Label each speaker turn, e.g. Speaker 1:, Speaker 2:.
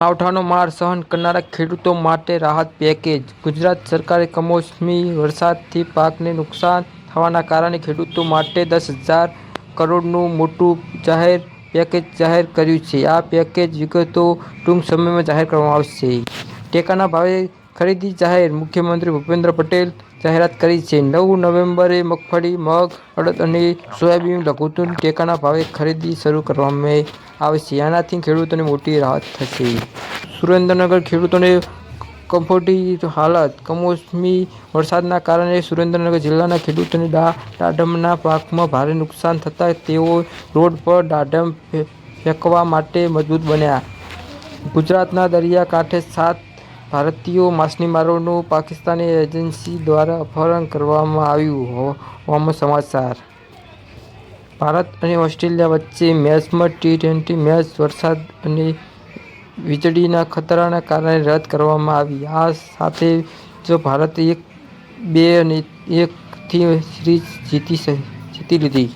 Speaker 1: માવઠાનો માર સહન કરનારા ખેડૂતો માટે રાહત પેકેજ. ગુજરાત સરકારે કમોસમી વરસાદથી પાકને નુકસાન થવાના કારણે ખેડૂતો માટે દસ હજાર કરોડનું મોટું જાહેર પેકેજ જાહેર કર્યું છે. આ પેકેજ વિગતો ટૂંક સમયમાં જાહેર કરવામાં આવશે. ટેકાના ભાવે ખરીદી જાહેર મુખ્યમંત્રી ભૂપેન્દ્ર પટેલ જાહેરાત કરી છે. નવ નવેમ્બરે મગફળી, મગ, અડદ અને સોયાબીન લઘુત્તમ ટેકાના ભાવે ખરીદી શરૂ કરવામાં આવશે આનાથી ખેડૂતોને મોટી રાહત થશે. સુરેન્દ્રનગર ખેડૂતોને કમ્ફોર્ટી હાલત, કમોસમી વરસાદના કારણે સુરેન્દ્રનગર જિલ્લાના ખેડૂતોને દાડમના પાકમાં ભારે નુકસાન થતા તેઓ રોડ પર દાડમ ફેંકવા માટે મજબૂત બન્યા. ગુજરાતના દરિયા કાંઠે સાત ભારતીય માછીમારોનું પાકિસ્તાની એજન્સી દ્વારા અપહરણ કરવામાં આવ્યું હોવાનો સમાચાર. ભારત અને ઓસ્ટ્રેલિયા વચ્ચે મેચમાં ટી-ટ્વેન્ટી મેચ વરસાદ અને વીજળીના ખતરાના કારણે રદ કરવામાં આવી. આ સાથે જો ભારત એક બે અને એકથી સિરીઝ જીતી જીતી લીધી.